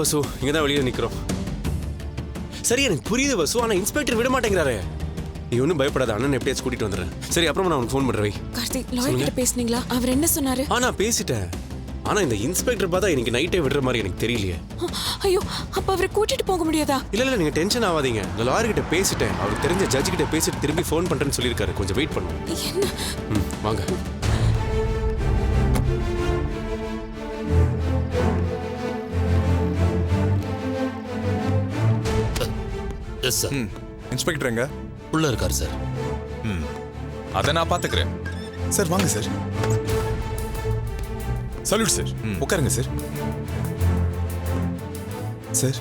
வசு. இங்க தான் வெளியே நிக்கிறோம். சரி எனக்கு புரியுது வசு ஆனா இன்ஸ்பெக்டர் விட மாட்டேங்கிறாரே. நீ ஒன்றும் பயப்படாத அண்ணன் எப்படியாச்சும் கூட்டிட்டு வந்துடுறேன். சரி அப்புறமா நான் உனக்கு ஃபோன் பண்றேன் வை. கார்த்திக் லாயர் கிட்ட பேசுனீங்களா? அவர் என்ன சொன்னாரு? ஆ நான் பேசிட்டேன். ஆனா இந்த இன்ஸ்பெக்டர் பார்த்தா இன்னைக்கு நைட்டே விடுற மாதிரி எனக்கு தெரியலையே. ஐயோ அப்ப அவரை கூட்டிட்டு போக முடியாதா? இல்ல இல்ல நீங்க டென்ஷன் ஆகாதீங்க இந்த லாயர் கிட்ட பேசிட்டேன். அவருக்கு தெரிஞ்ச ஜட்ஜ் கிட்ட பேசிட்டு திரும்பி ஃபோன் பண்றேன்னு சொல்லியிருக்காரு. கொஞ்சம் வெயிட் பண்ணுவோம் என்ன? ம் வாங்க. எஸ் சார் ம். இன்ஸ்பெக்டர் எங்க? உள்ள இருக்காரு சார் ம். அதை நான் பார்த்துக்கிறேன். சார் வாங்க சார் சல்யூட் சார் உட்காருங்க சார் சார்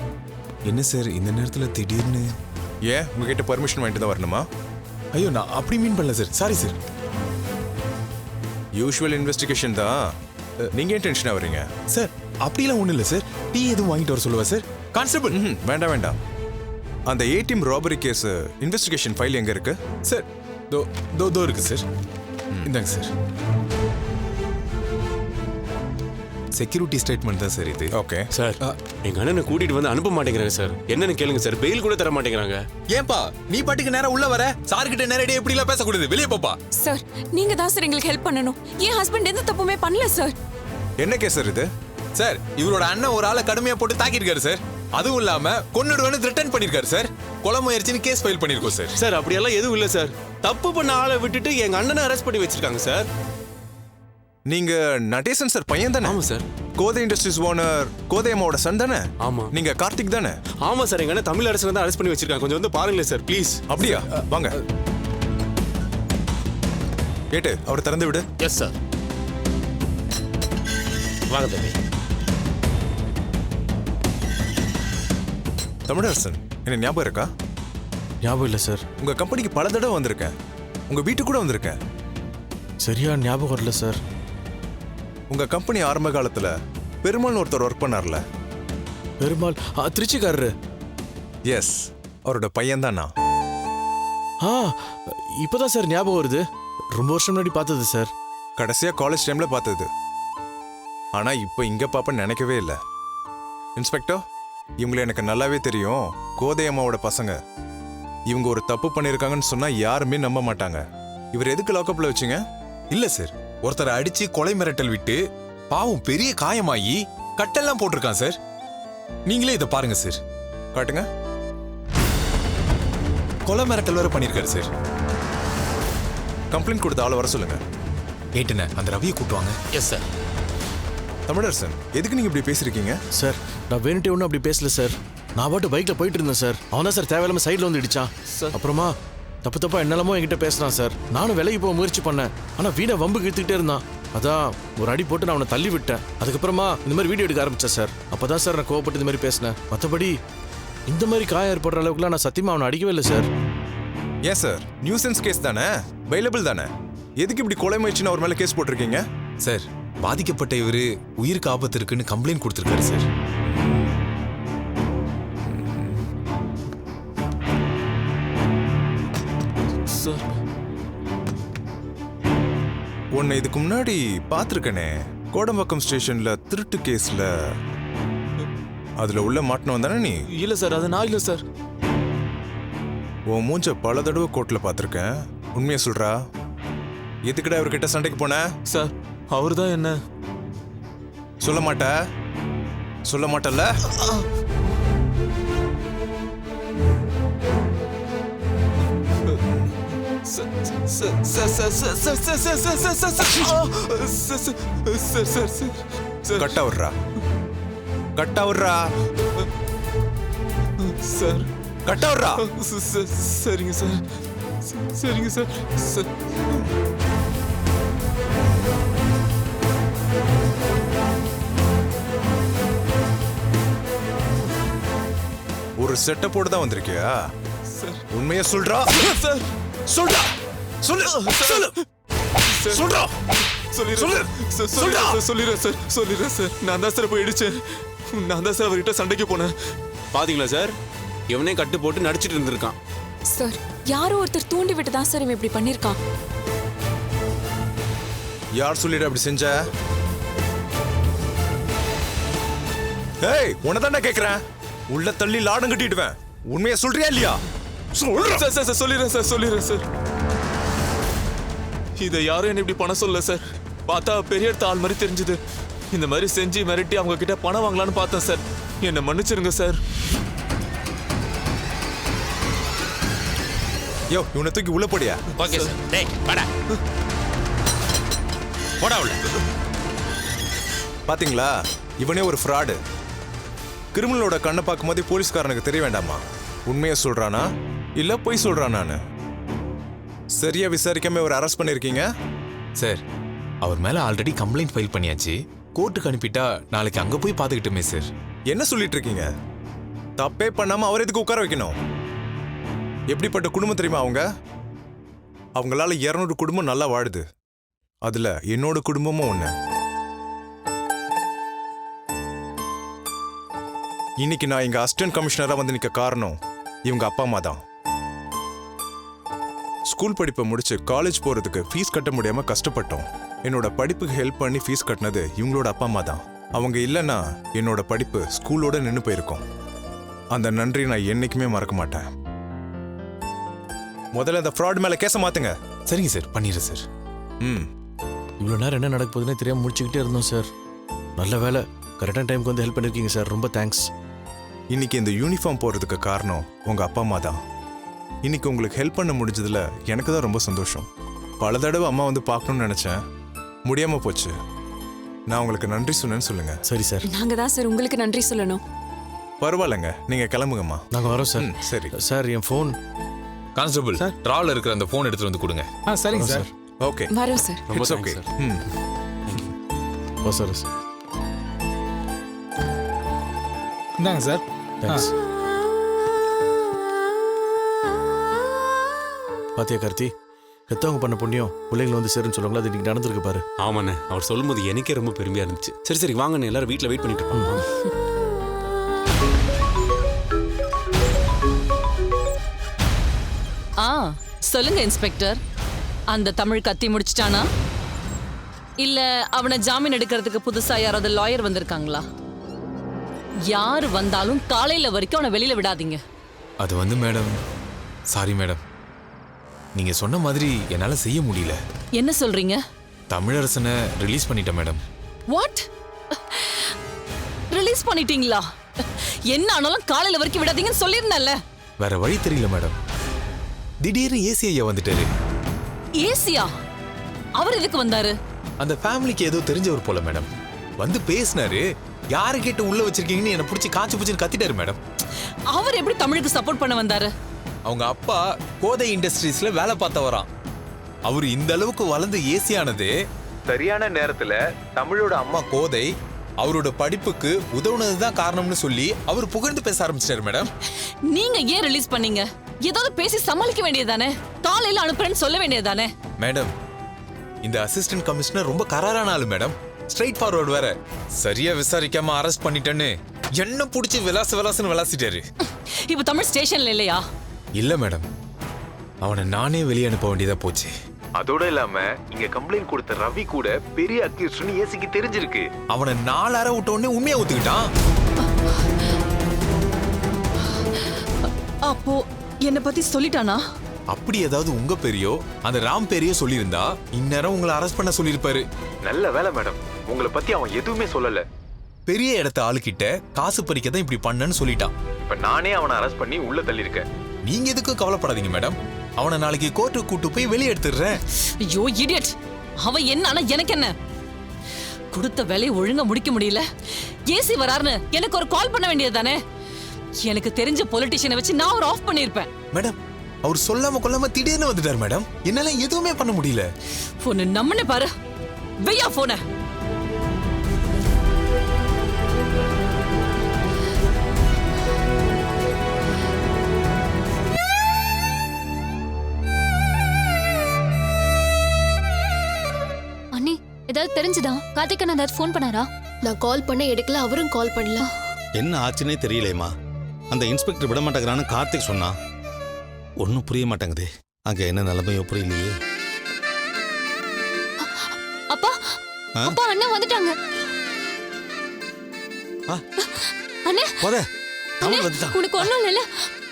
என்ன சார் இந்த நேரத்தில் திடீர்னு? ஏன்? உங்ககிட்ட பர்மிஷன் வாங்கிட்டு தான் வரணுமா? ஐயோ நான் அப்படி மீன் பண்ணல sir sorry sir usual investigation தான். நீங்க ஏன் டென்ஷன் ஆகுறீங்க? சார் அப்படிலாம் ஒன்றும் இல்லை சார் டீ எதுவும் வாங்கிட்டு வர சொல்லுவா சார் கான்ஸ்டபிள் வேண்டாம் வேண்டாம். அந்த ATM robbery case investigation file எங்க இருக்கு? சார் தோ தோ தோ இருக்கு சார். இந்தாங்க சார். செக்யூரிட்டி ஸ்டேட்மெண்ட் தான் சார் இது. ஓகே சார் எங்க அண்ணனை கூட்டிட்டு வந்து அனுப்ப மாட்டேங்கிறாங்க சார். என்னன்னு கேளுங்க சார். பெயில் கூட தர மாட்டேங்கிறாங்க. ஏன்பா நீ பாட்டுக்கு நேரா உள்ள வர? சார் கிட்ட நேரடியா எப்படி எல்லாம் பேசக்கூடாது? வெளியே போப்பா. சார் நீங்க தான் சார் எங்களுக்கு ஹெல்ப் பண்ணணும். என் ஹஸ்பண்ட் எந்த தப்புமே பண்ணல சார். என்ன கேஸ் சார் இது? சார் இவரோட அண்ணன் ஒரு ஆளை கடுமையா போட்டு தாக்கியிருக்காரு சார். அதுவும் இல்லாம கொன்னுடுவேன்னு த்ரெட்டன் பண்ணிருக்காரு சார் கொலை முயற்சின்னு கேஸ் ஃபைல் பண்ணிருக்கோம் சார் சார் அப்படியெல்லாம் எதுவும் இல்ல சார் தப்பு பண்ண ஆளை விட்டுட்டு எங்க அண்ணனை அரெஸ்ட் பண்ணி வச்சிருக்காங்க சார் நீங்க நடேசன் சார் பையன் தானே? ஆமா sir Kothai industries owner Kothai அம்மாவோட சன் தானே? ஆமா. நீங்க கார்த்திக் தானே? ஆமா சார் எங்க அண்ணன் தமிழ் அரசு தான் அரெஸ்ட் பண்ணி வச்சிருக்காங்க. கொஞ்சம் வந்து பாருங்களேன் சார் ப்ளீஸ் அப்படியா? வாங்க. கேட்டு அவர் திறந்து விடு. எஸ் சார் வாங்க தம்பி. தமிழரசன் என்ன ஞாபகம் இருக்கா? ஞாபகம் இல்லை சார். உங்க கம்பெனிக்கு பல தடவை வந்திருக்கேன். உங்க வீட்டுக்கு கூட வந்திருக்கேன். சரியா ஞாபகம் வரல சார். உங்க கம்பெனி ஆரம்ப காலத்துல பெருமாள் ஒருத்தர் ஒர்க் பண்ணார்ல. பெருமாள் ஆ திருச்சிக்காரரு. எஸ் அவரோட பையன் தான் நான். ஆ இப்போதான் சார் ஞாபகம் வருது. ரொம்ப வருஷம் முன்னாடி பார்த்தது சார். கடைசியா காலேஜ் டைம்ல பார்த்தது. ஆனா இப்போ இங்க பாப்பேன்னு நினைக்கவே இல்லை. இன்ஸ்பெக்டர் இவங்களை எனக்கு நல்லாவே தெரியும். கோதை அம்மாவோட பசங்க. இவங்க ஒரு தப்பு பண்ணியிருக்காங்கன்னு சொன்னா யாருமே நம்ப மாட்டாங்க. இவர் எதுக்கு லாக்கப்ல வச்சுங்க? இல்ல சார் ஒருத்தரை அடிச்சு கொலை மிரட்டல் விட்டு பாவம் பெரிய காயமாகி கட்டெல்லாம் போட்டிருக்கான் சார் நீங்களே இதை பாருங்க சார் காட்டுங்க. கொலை மிரட்டல் வேற பண்ணிருக்காரு சார் கம்ப்ளைண்ட் கொடுத்த ஆளை வர சொல்லுங்க. ஏட்டுன அந்த ரவியை கூட்டுவாங்க எஸ் சார் தமிழரசன் எதுக்கு நீங்க இப்படி பேசிருக்கீங்க சார் நான் வேணுட்டே ஒன்றும் அப்படி பேசல சார். நான் பாட்டு பைக்கில் போயிட்டு இருந்தேன் சார். அவன் தான் சார் தேவையில்லாம சைடில் வந்து இடிச்சான். அப்புறமா தப்பு தப்பா என்னெல்லாமோ என்கிட்ட பேசுறான் சார். நானும் விலகி போக முயற்சி பண்ணேன். ஆனால் வீணை வம்பு இழுத்துக்கிட்டே இருந்தான். அதான் ஒரு அடி போட்டு நான் அவனை தள்ளி விட்டேன். அதுக்கப்புறமா இந்த மாதிரி வீடியோ எடுக்க ஆரம்பிச்சேன் சார். அப்பதான் சார் நான் கோவப்பட்டு இந்த மாதிரி பேசினேன். மற்றபடி இந்த மாதிரி காயம் ஏற்படுற அளவுக்குலாம் நான் சத்தியமா அவனை அடிக்கவே இல்லை சார். ஏன் சார்? நியூசன்ஸ் கேஸ் தானே? வைலபிள் தானே? எதுக்கு இப்படி கொலை முயற்சின்னு அவர் மேல கேஸ் போட்டிருக்கீங்க? சார் பாதிக்கப்பட்ட இவரு உயிருக்கு ஆபத்து இருக்குன்னு கம்ப்ளைண்ட் கொடுத்துருக்காரு சார். சார். உன்னை இதுக்கு முன்னாடி பார்த்துருக்கனே கோடம்பாக்கம் ஸ்டேஷன்ல திருட்டு கேஸ்ல. அதுல உள்ள மாட்டினவன் தானே நீ? இல்ல சார் அது நான் இல்ல சார். உன் மூஞ்ச பல தடவை கோர்ட்ல பார்த்துருக்கேன். உண்மையை சொல்றா? எதுக்குடா இவர்கிட்ட சண்டைக்கு போன? சார் அவர் தான் என்ன? சொல்ல மாட்ட. சொல்ல மாட்டல்ல? கட்டா விட்றா கட்டா விட்றா சார் கட்டா விட்றா சரிங்க சார் சரிங்க சார் சார் ஒரு செட்டப்போடு தான் வந்திருக்கியா உண்மையை சொல்றா சார் சொல்றா. சொல்லு. சொல்லு. சொல்டா. சொல்லிடுறேன் சார். சொல்லிடுறேன் சார் நான் தான் சார் போய் இடிச்சேன் நான் தான் சார் அவர்கிட்ட சண்டைக்கு போனேன். பாத்தீங்களா சார்? இவனே கட்டு போட்டு நடிச்சிட்டு இருந்திருக்கான். சார் யாரோ ஒருத்தர் தூண்டி விட்டு தான் சார் இவன் இப்படி பண்ணிருக்கான். யார் சொல்லிட்டு அப்படி செஞ்ச? ஏய் தானே கேக்குறேன். உள்ள தள்ளி லாடம் கட்டிடுவேன் உண்மையை சொல்றியா இல்லையா? சார் சார் சார் சொல்லிடுறேன் சார் சொல்லிடுறேன் சார். இதை யாரும் என்ன இப்படி பண்ண சொல்ல சார். பார்த்தா பெரிய இடத்த ஆள் மாதிரி தெரிஞ்சது. இந்த மாதிரி செஞ்சு மிரட்டி அவங்க கிட்ட பணம் வாங்கலாம்னு பார்த்தேன் சார். என்னை மன்னிச்சிருங்க சார். யோ இவனை தூக்கி உள்ள போடியா? Okay sir. டேய் வாடா. போடா உள்ள பாத்தீங்களா? இவனே ஒரு ஃப்ராடு கிரிமினலோட கண்ணை பார்க்கும்போதே போலீஸ்காரனுக்கு தெரிய வேண்டாமா? உண்மையை சொல்றானா? இல்ல பொய் சொல்றானான்னு சரியா விசாரிக்காம ஒரு அரெஸ்ட் பண்ணிருக்கீங்க சார் அவர் மேல ஆல்ரெடி கம்ப்ளைண்ட் ஃபைல் பண்ணியாச்சு. கோர்ட்டுக்கு அனுப்பிட்டா நாளைக்கு அங்க போய் பாத்துக்கிட்டுமே சார். என்ன சொல்லிட்டு இருக்கீங்க தப்பே பண்ணாம அவர் எதுக்கு உட்கார வைக்கணும்? எப்படிப்பட்ட குடும்பம் தெரியுமா அவங்க? அவங்களால இருநூறு குடும்பம் நல்லா வாழுது. அதுல என்னோட குடும்பமும் ஒண்ணு. இன்னைக்கு நான் இங்க அசிஸ்டன்ட் கமிஷனரா வந்து நிக்க காரணம் இவங்க அப்பா அம்மா தான் ஸ்கூல் படிப்பை முடிச்சு காலேஜ் போறதுக்கு ஃபீஸ் கட்ட முடியாம கஷ்டப்பட்டோம். என்னோட படிப்புக்கு ஹெல்ப் பண்ணி ஃபீஸ் கட்டினது இவங்களோட அப்பா அம்மா தான். அவங்க இல்லைன்னா என்னோட படிப்பு ஸ்கூலோட நின்று போயிருக்கும். அந்த நன்றி நான் என்னைக்குமே மறக்க மாட்டேன். முதல்ல அந்த ஃப்ராட் மேல கேச மாத்துங்க. சரிங்க சார் பண்ணிடுறேன் சார். ம். இவ்வளோ நேரம் என்ன நடக்க போகுதுன்னே தெரியாம முடிச்சுக்கிட்டே இருந்தோம் சார். நல்ல வேலை கரெக்டான டைமுக்கு வந்து ஹெல்ப் பண்ணிருக்கீங்க சார். ரொம்ப தேங்க்ஸ் இன்னைக்கு இந்த யூனிஃபார்ம் போறதுக்கு காரணம் உங்க அப்பா அம்மா தான். இன்னைக்கு உங்களுக்கு ஹெல்ப் பண்ண முடிஞ்சதுல எனக்கு தான் ரொம்ப சந்தோஷம். பல தடவை அம்மா வந்து பார்க்கணும்னு நினைச்சேன். முடியாம போச்சு. நான் உங்களுக்கு நன்றி சொன்னேன்னு சொல்லுங்க. சரி சார். நாங்க தான் சார் உங்களுக்கு நன்றி சொல்லணும். பரவாயில்லைங்க. நீங்க கிளம்புங்கம்மா. நாங்கள் வரோம் சார். சரி. சார் என் ஃபோன் கான்ஸ்டபிள் டிராவல் இருக்கிற அந்த ஃபோன் எடுத்துட்டு வந்து கொடுங்க. ஆ சரிங்க சார். ஓகே. வரோம் சார். ரொம்ப ஓகே sir. ம். ஓ சார் சார். இந்தாங்க சார். தேங்க்ஸ் பாத்தியா கார்த்தி? பெத்தவங்க பண்ண புண்ணியம் பிள்ளைங்களை வந்து சேருன்னு சொல்லுவாங்களா? அது இன்னைக்கு நடந்திருக்கு பாரு. ஆமாண்ணே. அவர் சொல்லும்போது எனக்கே ரொம்ப பெருமையா இருந்துச்சு. சரி சரி வாங்கண்ணே எல்லாரும் வீட்ல வெயிட் பண்ணிட்டு இருப்பாங்க. ஆ சொல்லுங்க இன்ஸ்பெக்டர். அந்த தமிழ் கத்தி முடிச்சிட்டானா? இல்ல அவனை ஜாமீன் எடுக்கிறதுக்கு புதுசா யாராவது லாயர் வந்திருக்காங்களா? யார் வந்தாலும் காலையில வரைக்கும் அவனை வெளியில விடாதீங்க. அது வந்து மேடம். Sorry madam. நீங்க சொன்ன மாதிரி என்னால செய்ய முடியல. என்ன சொல்றீங்க? தமிழரசனை ரிலீஸ் பண்ணிட்டேன் மேடம். வாட் ரிலீஸ் பண்ணிட்டீங்களா? என்ன ஆனாலும் காலையில வரைக்கும் விடாதீங்கன்னு சொல்லியிருந்தேன்ல. வேற வழி தெரியல மேடம். திடீர்னு ஏசி ஐயா வந்துட்டாரு. ஏசியா அவர் எதுக்கு வந்தாரு? அந்த ஃபேமிலிக்கு ஏதோ தெரிஞ்சவர் போல மேடம். வந்து பேசினாரு. யாரு கேட்டு உள்ள வச்சிருக்கீங்கன்னு என்ன பிடிச்சி காய்ச்சி பிடிச்சி கத்திட்டாரு மேடம். அவர் எப்படி தமிழுக்கு சப்போர்ட் பண்ண வந்தாரு? அவங்க அப்பா கோதை இண்டஸ்ட்ரீஸ்ல வேலை பார்த்தவராம். அவர் இந்த அளவுக்கு வளர்ந்து ஏசி ஆனது சரியான நேரத்துல தமிழோட அம்மா கோதை அவரோட படிப்புக்கு உதவுனதுதான் காரணம்னு சொல்லி அவர் புகழ்ந்து பேச ஆரம்பிச்சிட்டாரு மேடம். நீங்க ஏன் ரிலீஸ் பண்ணீங்க? ஏதாவது பேசி சமாளிக்க வேண்டியதானே காலையில அனுப்புறேன்னு சொல்ல வேண்டியதானே மேடம் இந்த அசிஸ்டன்ட் கமிஷனர் ரொம்ப கராரான ஆளு மேடம். ஸ்ட்ரைட் ஃபார்வர்ட் வேற. சரியா விசாரிக்காம அரெஸ்ட் பண்ணிட்டேன்னு. என்ன புடிச்சு விலாசு விலாசுன்னு விளாசிட்டாரு. இப்ப தமிழ் ஸ்டேஷன்ல இல்லையா? இல்ல மேடம். அவனை நானே வெளியே அனுப்ப வேண்டியதா போச்சு. அதோட இல்லாம இங்க கம்ப்ளைண்ட் கொடுத்த ரவி கூட பெரிய அக்யூஸ்ட்னு ஏசிக்கு தெரிஞ்சிருக்கு. அவனை நாலாயிரம் விட்ட உடனே உண்மையா ஒத்துக்கிட்டான். அப்போ என்ன பத்தி சொல்லிட்டானா? அப்படி ஏதாவது உங்க பெரியோ அந்த ராம் பெரியோ சொல்லியிருந்தா இந்நேரம் உங்களை அரெஸ்ட் பண்ண சொல்லியிருப்பாரு. நல்ல வேலை மேடம். உங்களை பத்தி அவன் எதுவுமே சொல்லல. பெரிய இடத்த ஆளுகிட்ட காசு பறிக்க தான் இப்படி பண்ணன்னு சொல்லிட்டான். இப்ப நானே அவனை அரெஸ்ட் பண்ணி உள்ள தள்ளியிருக்கேன். நீங்க எதுக்கும் கவலைப்படாதீங்க மேடம் அவனை நாளைக்கு கோர்ட்டுக்கு கூட்டு போய் வெளியே எடுத்துடுறேன் ஐயோ இடியட் அவன் என்ன எனக்கு என்ன? கொடுத்த வேலையை ஒழுங்கா முடிக்க முடியல. ஏசி வராருன்னு எனக்கு ஒரு கால் பண்ண வேண்டியதுதானே? எனக்கு தெரிஞ்ச பொலிட்டிஷியனை வச்சு நான் ஒரு ஆஃப் பண்ணிருப்பேன் மேடம் அவர் சொல்லாம கொள்ளாம திடீர்னு வந்துட்டார் மேடம் என்னால எதுவுமே பண்ண முடியல. போன நம்மனே பாரு. வெய்யா போன ஏதாவது தெரிஞ்சுதா? கார்த்திகன் ஏதாவது ஃபோன் பண்ணாரா? நான் கால் பண்ண எடுக்கல அவரும் கால் பண்ணல. என்ன ஆச்சுன்னே தெரியலையேம்மா. அந்த இன்ஸ்பெக்டர் விட மாட்டேங்கிறான்னு கார்த்திக் சொன்னான் ஒன்றும் புரிய மாட்டேங்குதே. அங்கே என்ன நிலைமையோ புரியலையே. அப்பா ஆ? அப்பா அண்ணா வந்துட்டாங்க. அண்ணே போத. அண்ணே வந்துட்டான். உனக்கு ஒண்ணும் இல்லைல்ல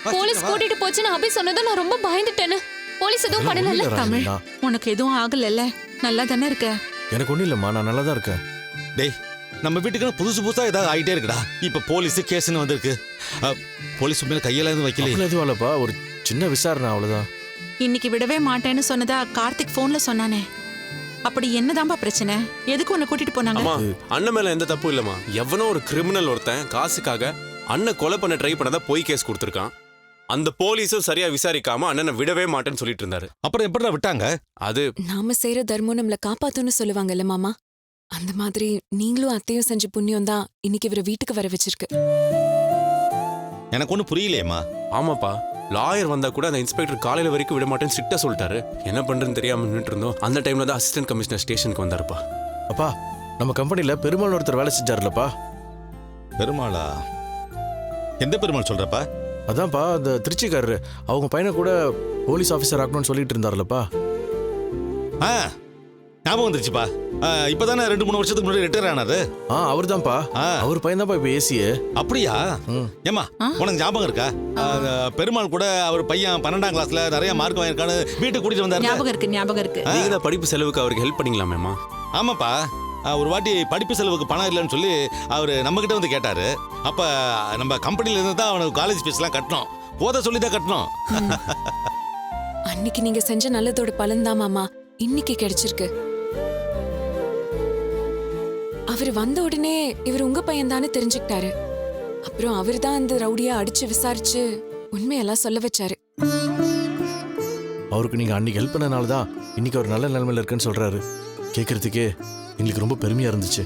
வா, போலீஸ் வா. கூட்டிட்டு போச்சுன்னு அபி சொன்னதும் நான் ரொம்ப பயந்துட்டேன்னு. போலீஸ் எதுவும் பண்ணல தமிழ். உனக்கு எதுவும் ஆகலல்ல? நல்லா தானே இருக்க? எனக்கு ஒண்ணும் இல்லம்மா நான் நல்லா தான் இருக்கேன். டேய் நம்ம வீட்டுக்கு புதுசு புதுசா ஏதாவது ஆயிட்டே இருக்குடா. இப்ப போலீஸ் கேஸ்னு வந்திருக்கு. போலீஸ் மேல கையெல்லாம் எதுவும் அப்படிலாம் எதுவும் இல்லப்பா ஒரு சின்ன விசாரணை அவ்வளவுதான். இன்னைக்கு விடவே மாட்டேன்னு சொன்னதா கார்த்திக் போன்ல சொன்னானே. அப்படி என்னதான்பா பிரச்சனை? எதுக்கு உன்னை கூட்டிட்டு போனாங்க? அண்ணன் மேல எந்த தப்பும் இல்லம்மா. எவனோ ஒரு கிரிமினல் ஒருத்தன் காசுக்காக அண்ணன் கொலை பண்ண ட்ரை பண்ணதா பொய் கேஸ் கொடுத்துருக்கான். அந்த போலீஸும் சரியா விசாரிக்காம அண்ணனை விடவே மாட்டேன்னு சொல்லிட்டு இருந்தாரு அப்புறம் எப்படிடா விட்டாங்க? அது நாம செய்யற தர்மம் நம்மள காப்பாத்துன்னு சொல்லுவாங்கல்ல மாமா. அந்த மாதிரி நீங்களும் அத்தையும் செஞ்ச புண்ணியம் தான் இன்னைக்கு இவரை வீட்டுக்கு வர வச்சிருக்கு. எனக்கு ஒன்றும் புரியலையேம்மா. ஆமாப்பா. லாயர் வந்தா கூட அந்த இன்ஸ்பெக்டர் காலையில வரைக்கும் விட மாட்டேன்னு ஸ்ட்ரிக்டா சொல்லிட்டாரு. என்ன பண்றதுன்னு தெரியாம நின்னுட்டு இருந்தோம். அந்த டைம்ல தான் அசிஸ்டன்ட் கமிஷனர் ஸ்டேஷனுக்கு வந்தாருப்பா. அப்பா நம்ம கம்பெனில பெருமாள் ஒருத்தர் வேலை செஞ்சார்லப்பா. பெருமாளா? எந்த பெருமாள் சொல்றப்பா? அதான்ப்பா அந்த திருச்சிக்காரரு. அவங்க பையனை கூட போலீஸ் ஆஃபீஸர் ஆக்கணும்னு சொல்லிட்டு இருந்தார்லப்பா. ஆ ஞாபகம் வந்துருச்சுப்பா. ஆ, இப்பதானே ரெண்டு மூணு வருஷத்துக்கு முன்னாடி ரிட்டையர் ஆனாரு? ஆ அவர்தான்ப்பா. ஆ. அவர் பையன் தான்ப்பா இப்போ ஏசியே அப்படியா? ம். ஏம்மா உனக்கு ஞாபகம் இருக்கா? பெருமாள் கூட அவர் பையன் பன்னெண்டாம் கிளாஸ்ல நிறைய மார்க் வாங்கியிருக்கான்னு வீட்டுக்கு கூட்டிட்டு வந்தாரு ஞாபகம் இருக்கு ஞாபகம் இருக்கு. நீங்க தான் படிப்பு செலவுக்கு அவருக்கு ஹெல்ப் பண்ணீங்களாமேம்மா? ஆமாப்பா. ஒரு வாட்டி படிப்பு செலவுக்கு பணம் இல்லைன்னு சொல்லி அவர் நம்ம கிட்ட வந்து கேட்டாரு. அப்ப நம்ம கம்பெனில இருந்து தான் அவனுக்கு காலேஜ் ஃபீஸ்லாம் கட்டணும். போத சொல்லி தான் கட்டணும். அன்னைக்கு நீங்க செஞ்ச நல்லதோட பலன் தான் மாமா. இன்னைக்கு கிடைச்சிருக்கு. அவர் வந்த உடனே இவர் உங்க பையன் தானே தெரிஞ்சுக்கிட்டாரு. அப்புறம் அவர் தான் அந்த ரவுடியா அடிச்சு விசாரிச்சு உண்மையெல்லாம் சொல்ல வச்சாரு. அவருக்கு நீங்க அன்னைக்கு ஹெல்ப் பண்ணனால தான் இன்னைக்கு அவர் நல்ல நிலைமையில இருக்குன்னு சொல்றாரு. கேட்கறதுக்கே எங்களுக்கு ரொம்ப பெருமையா இருந்துச்சு.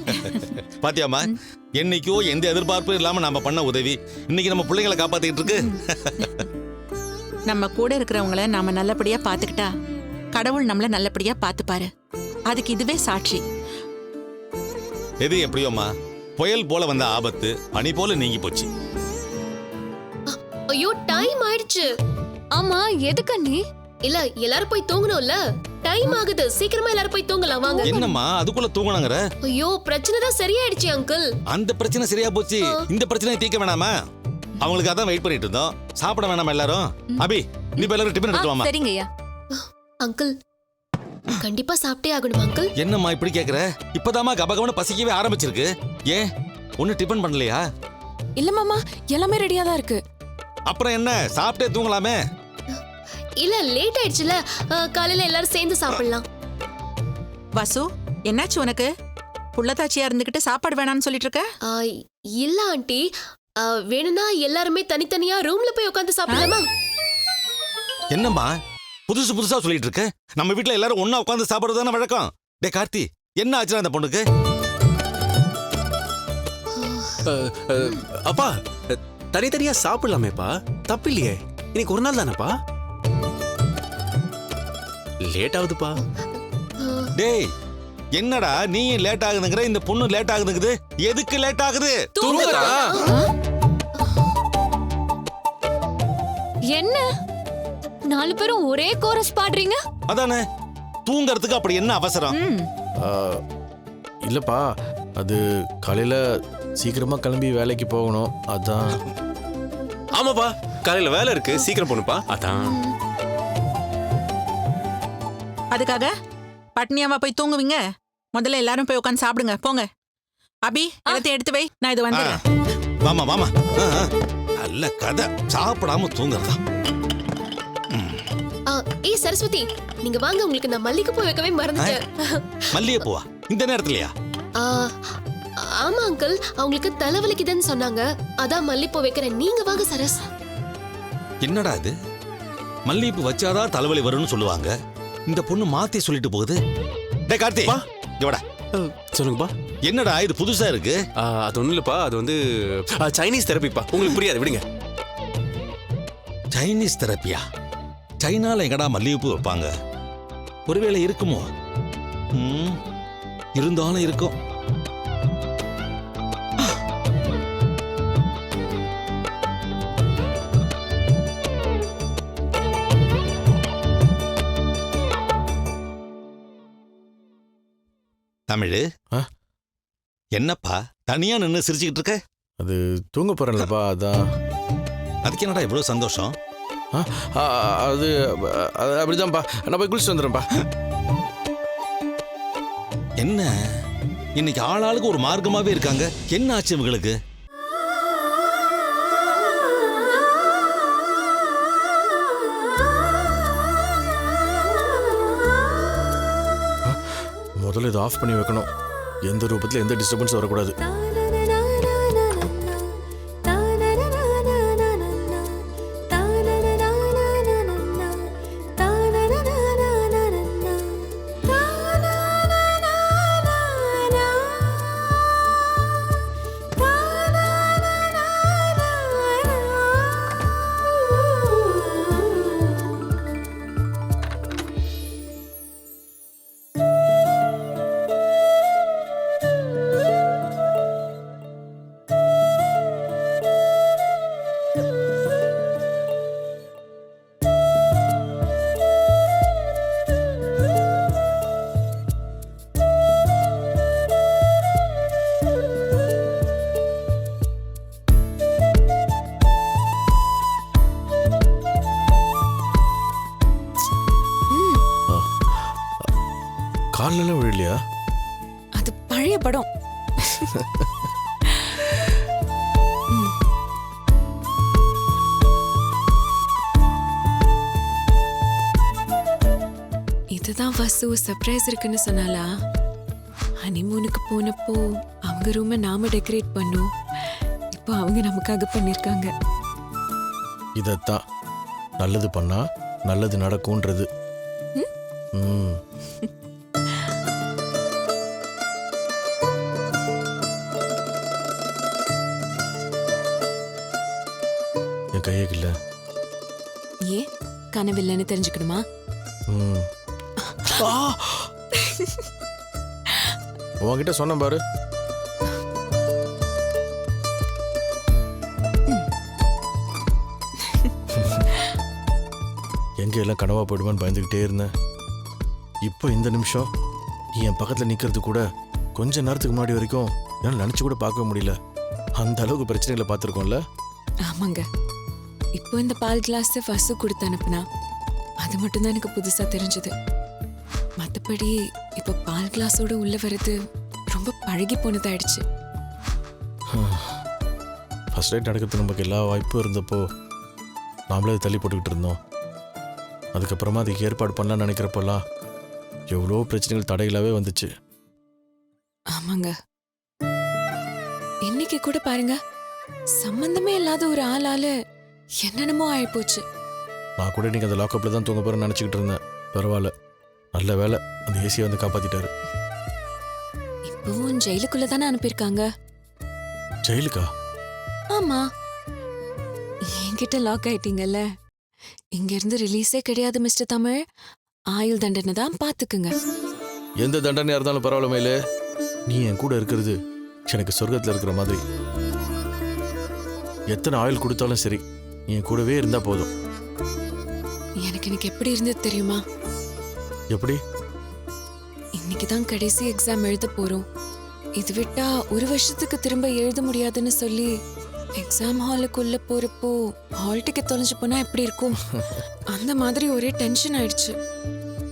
பாத்தியாமா என்னைக்கோ எந்த எதிர்பார்ப்பும் இல்லாம நாம பண்ண உதவி. இன்னைக்கு நம்ம பிள்ளைங்களை காப்பாத்திட்டு இருக்கு. நம்ம கூட இருக்கிறவங்கள நாம நல்லபடியா பாத்துக்கிட்டா கடவுள் நம்மள நல்லபடியா பாத்துப்பாரு. அதுக்கு இதுவே சாட்சி. எது எப்படியோம்மா புயல் போல வந்த ஆபத்து பனி போல நீங்கி போச்சு. ஐயோ டைம் ஆயிடுச்சு. ஆமா எதுக்கு அண்ணி? இல்ல எல்லாரும் போய் தூங்கணும்ல? டைம் ஆகுது. சீக்கிரமா எல்லாரும் போய் தூங்கலாம் வாங்க. என்னம்மா அதுக்குள்ள தூங்கணுங்கிற ஐயோ பிரச்சனை தான் சரியாயிடுச்சு அங்கிள் அந்த பிரச்சனை சரியா போச்சு. இந்த பிரச்சனையை தீர்க்க வேணாமா? அவங்களுக்கு அதான் வெயிட் பண்ணிட்டு இருந்தோம். சாப்பிட வேணாமா எல்லாரும்? அபி நீ இப்ப எல்லாரும் டிஃபன் எடுத்து வாமா சரிங்க ஐயா. அங்கிள் கண்டிப்பா சாப்பிட்டே ஆகணும் அங்கிள் என்னம்மா இப்படி கேக்குற? இப்பதாம்மா கபகவன பசிக்கவே ஆரம்பிச்சிருக்கு. ஏன்? ஒண்ணு டிஃபன் பண்ணலையா? இல்ல மாமா எல்லாமே ரெடியா தான் இருக்கு. அப்புறம் என்ன? சாப்பிட்டே தூங்கலாமே? இல்ல லேட் ஆயிடுச்சுல. காலையில எல்லாரும் சேர்ந்து சாப்பிடலாம். வசு என்னாச்சு உனக்கு? புள்ளத்தாச்சியா இருந்துகிட்டு சாப்பாடு வேணாம்னு சொல்லிட்டு இருக்க இல்ல ஆண்டி. வேணும்னா எல்லாருமே தனித்தனியா ரூம்ல போய் உட்காந்து சாப்பிடலாமா? என்னம்மா? புதுசு புதுசா சொல்லிட்டு இருக்க நம்ம வீட்ல எல்லாரும் ஒண்ணா உட்கார்ந்து சாப்பிடுறது தானே வழக்கம்? டே கார்த்தி என்ன ஆச்சுடா அந்த பொண்ணுக்கு? அப்பா தனித்தனியா சாப்பிடலாமேப்பா. தப்பு இல்லையே இன்னைக்கு ஒரு நாள் தானேப்பா? லேட் ஆகுதுப்பா டேய் என்னடா நீ லேட் ஆகுதுங்கிற இந்த பொண்ணு லேட் ஆகுதுங்குது எதுக்கு லேட் ஆகுது தூங்குறா. என்ன? நாலு பேரும் ஒரே கோரஸ் பாடுறீங்க? அதானே? தூங்கறதுக்கு அப்படி என்ன அவசரம்? இல்லப்பா அது காலையில சீக்கிரமா கிளம்பி வேலைக்கு போகணும். அதான். ஆமாப்பா காலையில வேலை இருக்கு சீக்கிரம் போகணுப்பா அதான். அதுக்காக பட்னியாவா போய் தூங்குவீங்க. முதல்ல எல்லாரும் போய் உட்காந்து சாப்பிடுங்க. போங்க. அபி எல்லாத்தையும் எடுத்து வை. நான் இது வந்துடுறேன். வாமா வாமா. நல்ல கதை. சாப்பிடாம தூங்குறதா? ஆஹ், ஏய் சரஸ்வதி நீங்க வாங்க. உங்களுக்கு நான் மல்லிகைப்பூ வைக்கவே மறந்துட்டேன். மல்லிகைப்பூவா? இந்த நேரத்துலயா? ஆஹ், ஆமா அங்கிள். அவங்களுக்கு தலைவலிக்குதுன்னு சொன்னாங்க. அதான் மல்லிகைப்பூ வைக்கிறேன். நீங்க வாங்க சரஸ். என்னடா இது? மல்லிகைப்பூ வச்சாதான் தலைவலி வரும்னு சொல்லுவாங்க. இந்த பொண்ணு மாத்தி சொல்லிட்டு போகுது. டே கார்த்தி. இவடா சொல்லுங்கப்பா. என்னடா இது புதுசா இருக்கு? அது ஒன்றும் இல்லைப்பா அது வந்து சைனீஸ் தெரப்பிப்பா உங்களுக்கு புரியாது விடுங்க. சைனீஸ் தெரப்பியா சைனால எங்கடா மல்லிகைப்பூ வைப்பாங்க? ஒருவேளை இருக்குமோ? இருந்தாலும் இருக்கும். தமிழு? என்னப்பா தனியா நின்னு சிரிச்சுக்கிட்டு இருக்க அது தூங்க போறேன்லப்பா அதான். அதுக்கு என்னடா இவ்வளோ சந்தோஷம்? அது அது அப்படிதான்ப்பா. நான் போய் குளிச்சுட்டு வந்துடுறேன்ப்பா. என்ன? இன்னைக்கு ஆளாளுக்கு ஒரு மார்க்கமாவே இருக்காங்க. என்ன ஆச்சு இவங்களுக்கு? முதல்ல இதை ஆஃப் பண்ணி வைக்கணும். எந்த ரூபத்தில் எந்த டிஸ்டர்பன்ஸ் வரக்கூடாது. வசு சர்ப்ரைஸ் இருக்குன்னு சொன்னாலா ஹனிமூனுக்கு போனப்போ அவங்க ரூமை நாம டெக்கரேட் பண்ணோம். இப்போ அவங்க நமக்காக பண்ணிருக்காங்க. இதைத்தான். நல்லது பண்ணா நல்லது நடக்கும்ன்றது. ம். என் கையே இல்லை ஏன்? கனவில்லைன்னு தெரிஞ்சுக்கணுமா? ம். உன்கிட்ட சொன்னேன் பாரு. எங்க எல்லாம் கனவா போயிடுவான்னு பயந்துக்கிட்டே இருந்தேன். இப்போ இந்த நிமிஷம் நீ என் பக்கத்தில் நிற்கிறது கூட கொஞ்ச நேரத்துக்கு முன்னாடி வரைக்கும் என்னால் நினச்சி கூட பார்க்க முடியல. அந்த அளவுக்கு பிரச்சனைகளை பார்த்துருக்கோம்ல? ஆமாங்க. இப்போ இந்த பால் கிளாஸ் ஃபஸ்ட்டு கொடுத்து அனுப்புனா அது மட்டும்தான் எனக்கு புதுசா தெரிஞ்சது. மற்றபடி இப்போ பால் கிளாஸோட உள்ள வர்றது ரொம்ப பழகி போனதாயிடுச்சு. ஃபர்ஸ்ட் டைட் நடக்கிறதுக்கு நமக்கு எல்லா வாய்ப்பும் இருந்தப்போ நாமளே தள்ளி போட்டுக்கிட்டு இருந்தோம். அதுக்கப்புறமா அதுக்கு ஏற்பாடு பண்ணலாம்னு நினைக்கிறப்பெல்லாம் எவ்வளோ பிரச்சனைகள் தடைகளாகவே வந்துச்சு. ஆமாங்க. இன்னைக்கு கூட பாருங்க சம்பந்தமே இல்லாத ஒரு ஆளால என்னென்னமோ ஆயிப்போச்சு. நான் கூட இன்னைக்கு அந்த லாக்கப்பில் தான் தூங்க போகிறேன்னு நினச்சிக்கிட்டு இருந்தேன். பரவாயில்ல. நல்ல வேலை அந்த ஏசியை வந்து காப்பாற்றிட்டாரு இப்பவும் ஜெயிலுக்குள்ள தானே அனுப்பியிருக்காங்க? ஜெயிலுக்கா? ஆமா. என்கிட்ட லாக் ஆயிட்டீங்கல்ல? இங்க இருந்து ரிலீஸே கிடையாது மிஸ்டர் தமிழ். ஆயுள் தண்டனை தான் பாத்துக்குங்க. எந்த தண்டனையாக இருந்தாலும் பரவாயில்ல மேலே நீ என் கூட இருக்கிறது எனக்கு சொர்க்கத்தில் இருக்கிற மாதிரி. எத்தனை ஆயில் கொடுத்தாலும் சரி நீ என் கூடவே இருந்தால் போதும். எனக்கு இன்னைக்கு எப்படி இருந்தது தெரியுமா? எப்படி? இன்னைக்கு தான் கடைசி எக்ஸாம் எழுத போறோம். இது விட்டா ஒரு வருஷத்துக்கு திரும்ப எழுத முடியாதுன்னு சொல்லி எக்ஸாம் ஹாலுக்குள்ள போறப்போ ஹால் டிக்கெட் தொலைஞ்சு போனா எப்படி இருக்கும்? அந்த மாதிரி ஒரே டென்ஷன் ஆயிடுச்சு.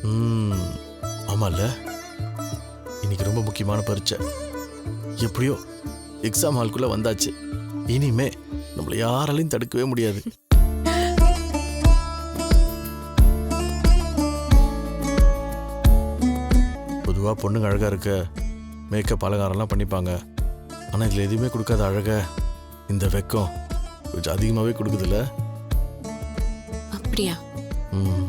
ம் ஆமாம்ல இன்னைக்கு ரொம்ப முக்கியமான பரீட்சை. எப்படியோ எக்ஸாம் ஹால்குள்ளே வந்தாச்சு. இனிமே நம்மளை யாராலையும் தடுக்கவே முடியாது. பொதுவாக பொண்ணுங்க அழகாக இருக்க மேக்கப் அலங்காரம்லாம் பண்ணிப்பாங்க. ஆனால் இதில் எதுவுமே கொடுக்காத அழக இந்த வெக்கம் கொஞ்சம் அதிகமாகவே கொடுக்குதுல்ல? அப்படியா? ம்.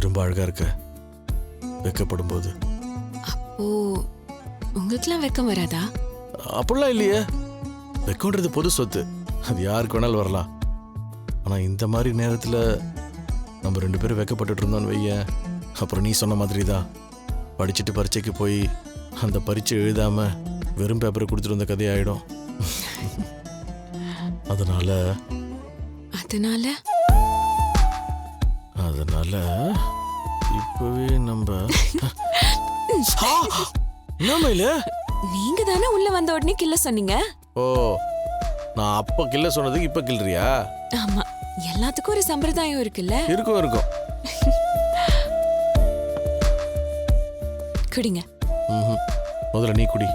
ரொம்ப அழகாக இருக்க வெக்கப்படும் போது ஓ உங்களுக்குலாம் வெக்கம் வராதா? அப்படிலாம் இல்லையே. வெக்கம்ன்றது பொது சொத்து. அது யாருக்கு வேணாலும் வரலாம். ஆனால் இந்த மாதிரி நேரத்தில் நம்ம ரெண்டு பேரும் வெக்கப்பட்டுட்டு இருந்தோம்னு வையேன். அப்புறம் நீ சொன்ன மாதிரி தான் படிச்சுட்டு பரீட்சைக்கு போய் அந்த பரீட்சை எழுதாம வெறும் பேப்பரை கொடுத்துட்டு வந்த கதையாயிடும். அதனால அதனால? அதனால இப்பவே நம்ம என்ன மயிலு? நீங்க தானே உள்ள வந்த உடனே கில்ல சொன்னீங்க? ஓ நான் அப்போ கில்ல சொன்னதுக்கு இப்போ கில்றியா ஆமா எல்லாத்துக்கும் ஒரு சம்பிரதாயம் இருக்குல்ல? இருக்கும் இருக்கும். குடிங்க. முதல்ல நீ குடி.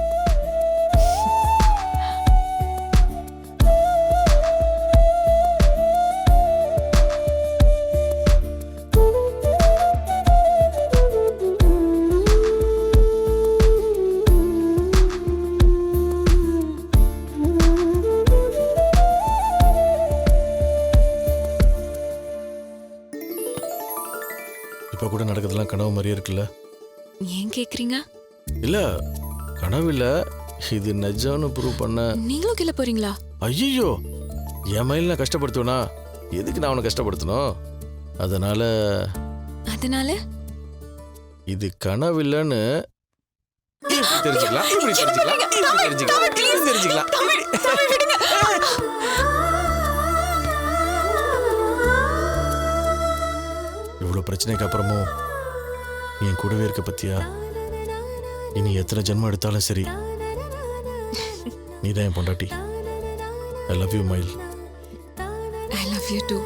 இல்ல இது நிஜம்னு ப்ரூவ் பண்ண. நீங்களும் கீழே போறீங்களா? ஐயோ என் மயில் நான் கஷ்டப்படுத்துவேனா? எதுக்கு நான் அவனை கஷ்டப்படுத்தணும்? அதனால அதனால? இது கனவு இல்லைன்னு. தெரிஞ்சுக்கலாம் இப்படி தெரிஞ்சுக்கலாம் இப்படி தெரிஞ்சுக்கலாம் இப்படி தெரிஞ்சுக்கலாம். இவ்வளோ பிரச்சனைக்கு அப்புறமும் என் கூடவே இருக்க பத்தியா? இனி எத்தனை ஜென்மம் எடுத்தாலும் சரி நீ தான் என் பொண்டாட்டி. ஐ லவ் யூ மயில் ஐ லவ் யூ டூ